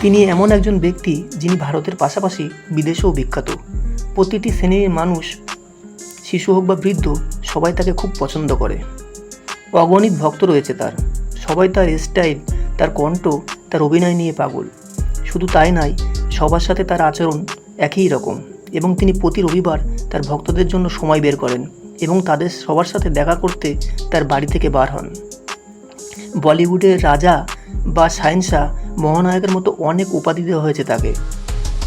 তিনি এমন একজন ব্যক্তি যিনি ভারতের পাশাপাশি বিদেশেও বিখ্যাত। প্রতিটি শ্রেণির মানুষ, শিশু হোক বা বৃদ্ধ, সবাই তাকে খুব পছন্দ করে। অগণিত ভক্ত রয়েছে তার। সবাই তার স্টাইল, তার কণ্ঠ, তার অভিনয় নিয়ে পাগল। শুধু তাই নয়, সবার সাথে তার আচরণ একই রকম এবং তিনি প্রতি রবিবার তার ভক্তদের জন্য সময় বের করেন এবং তাদের সবার সাথে দেখা করতে তার বাড়ি থেকে বার হন। বলিউডের রাজা বা শাহিনশাহ মহানায়কের মতো অনেক উপাধি দেওয়া হয়েছে তাকে।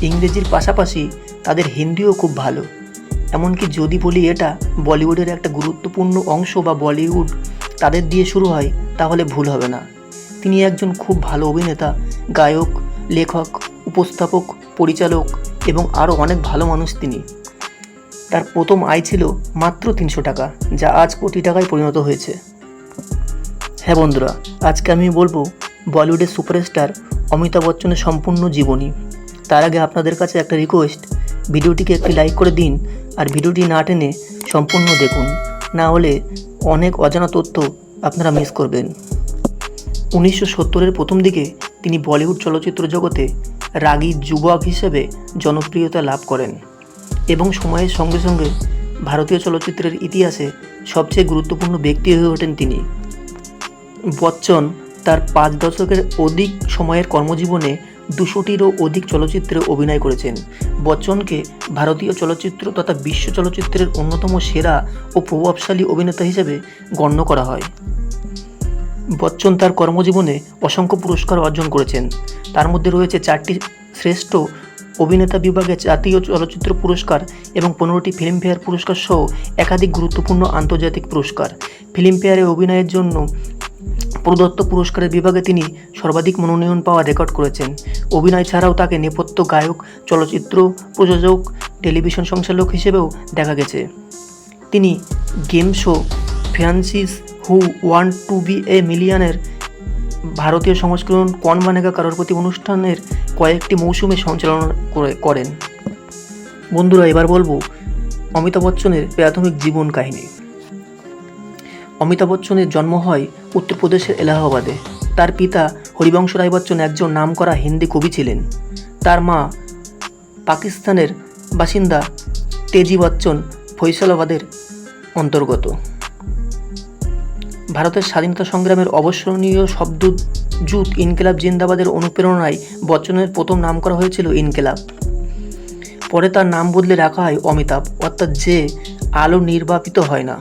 ইংরেজির পাশাপাশি তাদের হিন্দিও খুব ভালো। এমনকি যদি বলি এটা বলিউডের একটা গুরুত্বপূর্ণ অংশ বা বলিউড তাদের দিয়ে শুরু হয়, তাহলে ভুল হবে না। তিনি একজন খুব ভালো অভিনেতা, গায়ক, লেখক, উপস্থাপক, পরিচালক এবং আরও অনেক ভালো মানুষ তিনি। তার প্রথম আয় ছিল মাত্র তিনশো টাকা, যা আজ কোটি টাকায় পরিণত হয়েছে। হ্যাঁ বন্ধুরা, আজকে আমি বলব বলিউডের সুপারস্টার অমিতাভ বচ্চনের সম্পূর্ণ জীবনী। তার আগে আপনাদের কাছে একটা রিকোয়েস্ট ভিডিওটিকে একটি লাইক করে দিন আর ভিডিওটি না টেনে সম্পূর্ণ দেখুন। না হলে অনেক অজানা তথ্য আপনারা মিস করবেন। উনিশশো সত্তরের প্রথম দিকে তিনি বলিউড চলচ্চিত্র জগতে রাগী যুবক হিসেবে জনপ্রিয়তা লাভ করেন এবং সময়ের সঙ্গে সঙ্গে ভারতীয় চলচ্চিত্রের ইতিহাসে সবচেয়ে গুরুত্বপূর্ণ ব্যক্তি হয়ে ওঠেন তিনি। বচ্চন তার পাঁচ দশকের অধিক সময়ের কর্মজীবনে দুশোটিরও অধিক চলচ্চিত্রে অভিনয় করেছেন। বচ্চনকে ভারতীয় চলচ্চিত্র তথা বিশ্ব চলচ্চিত্রের অন্যতম সেরা ও প্রভাবশালী অভিনেতা হিসেবে গণ্য করা হয়। বচ্চন তার কর্মজীবনে অসংখ্য পুরস্কার অর্জন করেছেন। তার মধ্যে রয়েছে চারটি শ্রেষ্ঠ অভিনেতা বিভাগে জাতীয় চলচ্চিত্র পুরস্কার এবং পনেরোটি ফিল্মফেয়ার পুরস্কার সহ একাধিক গুরুত্বপূর্ণ আন্তর্জাতিক পুরস্কার। ফিল্মফেয়ারে অভিনয়ের জন্য প্রদত্ত পুরস্কারের বিভাগে তিনি সর্বাধিক মনোনয়ন পাওয়া রেকর্ড করেছেন। অভিনয় ছাড়াও তাকে নেপথ্য গায়ক, চলচ্চিত্র প্রযোজক, টেলিভিশন সংচালক হিসেবেও দেখা গেছে। তিনি গেম শো ফ্রান্সিস হু ওয়ান টু বি এ মিলিয়নের ভারতীয় সংস্করণ কন বানেগা কারোরপতি অনুষ্ঠানের কয়েকটি মৌসুমে সঞ্চালনা করে, করেন। বন্ধুরা, এবার বলব অমিতাভ বচ্চনের প্রাথমিক জীবন কাহিনী। অমিতাভ বচ্চনের জন্ম হয় উত্তরপ্রদেশের এলাহাবাদে। তার পিতা হরিবংশ রায় বচ্চন একজন নামকরা হিন্দি কবি ছিলেন। তার মা পাকিস্তানের বাসিন্দা তেজি বচ্চন ফৈসলাবাদের অন্তর্গত। ভারতের স্বাধীনতা সংগ্রামের অবসরণীয় শব্দজুত ইনকেলাব জিন্দাবাদের অনুপ্রেরণায় বচ্চনের প্রথম নাম করা হয়েছিল ইনকেলাব। পরে তার নাম বদলে রাখা হয় অমিতাভ, অর্থাৎ যে আলো নির্বাপিত হয় না।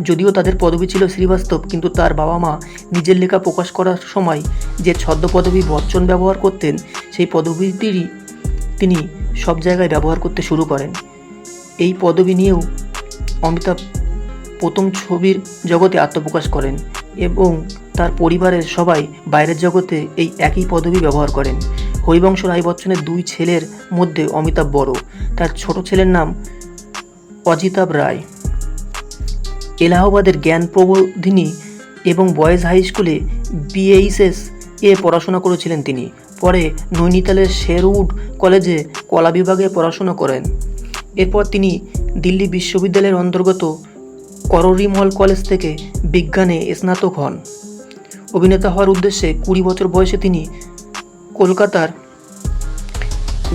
যদিও তাদের পদবি ছিল শ্রীবাস্তব, কিন্তু তার বাবা মা নিজের লেখা প্রকাশ করার সময় যে ছদ্ম পদবী বচ্চন ব্যবহার করতেন, সেই পদবীটিরই তিনি সব জায়গায় ব্যবহার করতে শুরু করেন। এই পদবি নিয়েও অমিতাভ প্রথম ছবির জগতে আত্মপ্রকাশ করেন এবং তার পরিবারের সবাই বাইরের জগতে এই একই পদবি ব্যবহার করেন। হরিবংশ রায় বচ্চনের দুই ছেলের মধ্যে অমিতাভ বড়। তার ছোট ছেলের নাম অজিতাভ রায়। এলাহাবাদের জ্ঞান প্রবোধিনী এবং বয়েজ হাই স্কুলে বিএইচএস এ পড়াশোনা করেছিলেন তিনি। পরে নৈনিতালের শেরউড কলেজে কলা বিভাগে পড়াশোনা করেন। এরপর তিনি দিল্লি বিশ্ববিদ্যালয়ের অন্তর্গত কররিমল কলেজ থেকে বিজ্ঞানে স্নাতক হন। অভিনেতা হওয়ার উদ্দেশ্যে কুড়ি বছর বয়সে তিনি কলকাতার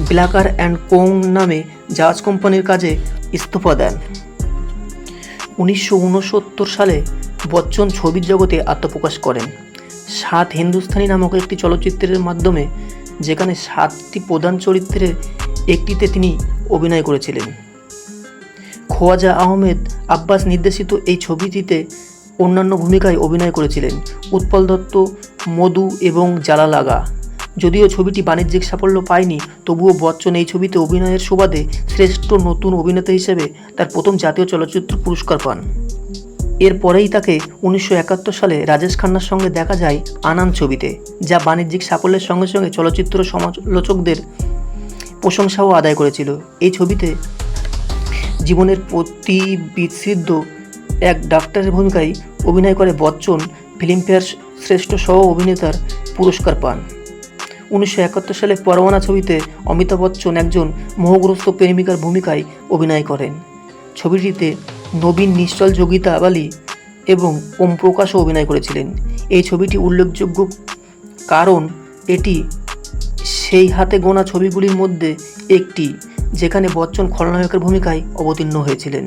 ব্ল্যাকার অ্যান্ড কোং নামে জাহাজ কোম্পানির কাজে ইস্তফা দেন। উনিশশো উনসত্তর সালে বচ্চন ছবির জগতে আত্মপ্রকাশ করেন। সাত হিন্দুস্তানি নামক একটি চলচ্চিত্রের মাধ্যমে যেখানে সাতটি প্রধান চরিত্রের একটিতে তিনি অভিনয় করেছিলেন। খোয়াজা আহমেদ আব্বাস নির্দেশিত এই ছবিটিতে অন্যান্য ভূমিকায় অভিনয় করেছিলেন। উৎপল দত্ত, মধু এবং জালালাগা। যদিও ছবিটি বাণিজ্যিক সাফল্য পায়নি, তবুও বচ্চন এই ছবিতে অভিনয়ের সুবাদে শ্রেষ্ঠ নতুন অভিনেতা হিসেবে তার প্রথম জাতীয় চলচ্চিত্র পুরস্কার পান। এরপরেই তাকে উনিশশো একাত্তর সালে রাজেশ খান্নার সঙ্গে দেখা যায় আনান ছবিতে, যা বাণিজ্যিক সাফল্যের সঙ্গে সঙ্গে চলচ্চিত্র সমালোচকদের প্রশংসাও আদায় করেছিল। এই ছবিতে জীবনের প্রতি বিচ্ছিদ্র এক ডাক্তারের ভূমিকায় অভিনয় করে বচ্চন ফিল্মফেয়ার শ্রেষ্ঠ সহ অভিনেতার পুরস্কার পান। উনিশশো একাত্তর সালে পরোয়ানা ছবিতে অমিতাভ বচ্চন একজন মোহগ্রস্ত প্রেমিকার ভূমিকায় অভিনয় করেন। ছবিটিতে নবীন নিশ্চল যোগিতা বালি এবং ওম প্রকাশও অভিনয় করেছিলেন। এই ছবিটি উল্লেখযোগ্য কারণ এটি সেই হাতে গোনা ছবিগুলির মধ্যে একটি, যেখানে বচ্চন খলনায়কের ভূমিকায় অবতীর্ণ হয়েছিলেন।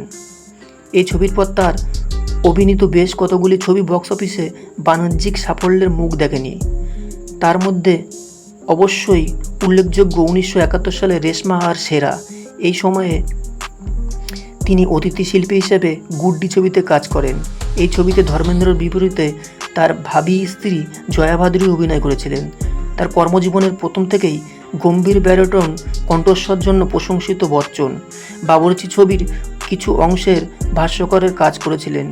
এই ছবির পর তার অভিনীত বেশ কতগুলি ছবি বক্স অফিসে বাণিজ্যিক সাফল্যের মুখ দেখেনি। তার মধ্যে অবশ্যই উল্লেখযোগ্য উনিশশো একাত্তর সালে রেশমা আর সেরা। এই সময়ে তিনি অতিথি শিল্পী হিসেবে গুড্ডি ছবিতে কাজ করেন। এই ছবিতে ধর্মেন্দ্রর বিপরীতে তার ভাবি স্ত্রী জয়া ভাদুরী অভিনয় করেছিলেন। তার কর্মজীবনের প্রথম থেকেই গম্ভীর ব্যারটন, কণ্ঠস্বর জন্য প্রশংসিত বচ্চন। বাবরচি ছবির কিছু অংশের ভাষ্যকরের কাজ করেছিলেন।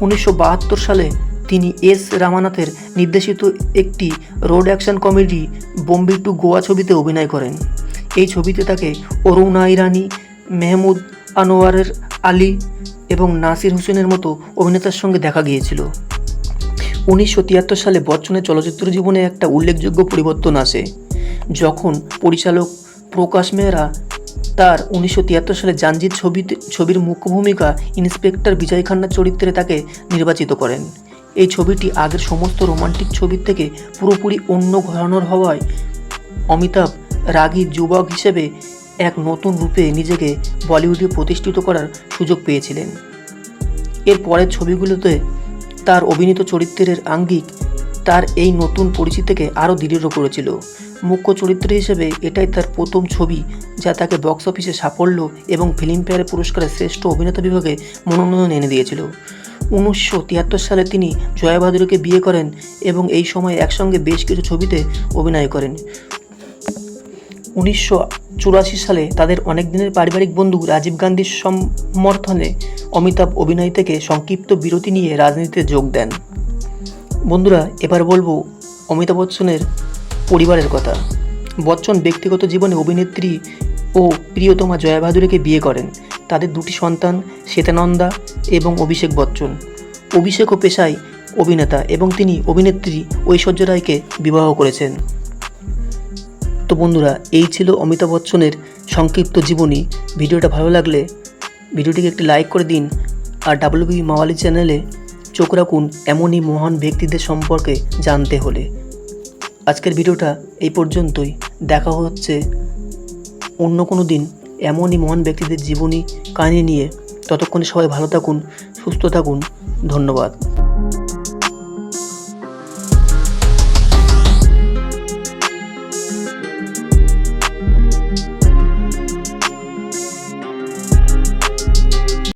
উনিশশো বাহাত্তর সালে তিনি এস. রামানাথের নির্দেশিত একটি road action comedy Bombay to Goa ছবিতে অভিনয় করেন। এই ছবিতে তাকে অরুণা ইরানি, মেহমুদ আনোয়ারের আলী এবং নাসির হোসেনের মতো অভিনেতার সঙ্গে দেখা গিয়েছিল। উনিশশো তিয়াত্তর সালে বচ্চনের চলচ্চিত্র জীবনে একটা উল্লেখযোগ্য পরিবর্তন আসে। যখন পরিচালক প্রকাশ মেহরা তার উনিশশো তিয়াত্তর সালে জাঞ্জিত ছবিতে ছবির মুখ্য ভূমিকা ইন্সপেক্টর বিজয় খান্নার চরিত্রে তাকে নির্বাচিত করেন। এই ছবিটি আগের সমস্ত রোমান্টিক ছবির থেকে পুরোপুরি অন্য ঘরানোর হওয়ায় অমিতাভ রাগী যুবক হিসেবে এক নতুন রূপে নিজেকে বলিউডে প্রতিষ্ঠিত করার সুযোগ পেয়েছিলেন। এর পরের ছবিগুলোতে তার অভিনীত চরিত্রের আঙ্গিক তার এই নতুন পরিচিতিকে আরও দৃঢ় করেছিল। মুখ্য চরিত্র হিসেবে এটাই তার প্রথম ছবি যা তাকে বক্স অফিসে সাফল্য এবং ফিল্মফেয়ার পুরস্কারের শ্রেষ্ঠ অভিনেতা বিভাগে মনোনয়ন এনে দিয়েছিল। উনিশশো তিয়াত্তর সালে তিনি জয়া বাহাদুরকে বিয়ে করেন এবং এই সময় একসঙ্গে বেশ কিছু ছবিতে অভিনয় করেন। উনিশশো চুরাশি সালে তাদের অনেক দিনের পারিবারিক বন্ধু রাজীব গান্ধীর সমর্থনে অমিতাভ অভিনয় থেকে সংক্ষিপ্ত বিরতি নিয়ে রাজনীতিতে যোগ দেন। বন্ধুরা, এবার বলব অমিতাভ বচ্চনের পরিবারের কথা। বচ্চন ব্যক্তিগত জীবনে অভিনেত্রী ও প্রিয়তমা জয়া বিয়ে করেন। তাদের দুটি সন্তান শ্বেতানন্দা এবং অভিষেক বচ্চন। অভিষেকও পেশায় অভিনেতা এবং তিনি অভিনেত্রী ঐশ্বর্য রায়কে বিবাহ করেছেন। তো বন্ধুরা, এই ছিল অমিতাভ বচ্চনের সংক্ষিপ্ত জীবনী। ভিডিওটা ভালো লাগলে ভিডিওটিকে একটি লাইক করে দিন আর ডাব্লিউবি মাওয়ালি চ্যানেলে চোখ রাখুন এমনই মহান ব্যক্তিদের সম্পর্কে জানতে হলে। আজকের ভিডিওটা এই পর্যন্তই। দেখা হচ্ছে অন্য কোনো দিন এমনই মহান ব্যক্তিদের জীবনী কাহিনী নিয়ে ততক্ষণে সবাই ভালো থাকুন, সুস্থ থাকুন। ধন্যবাদ।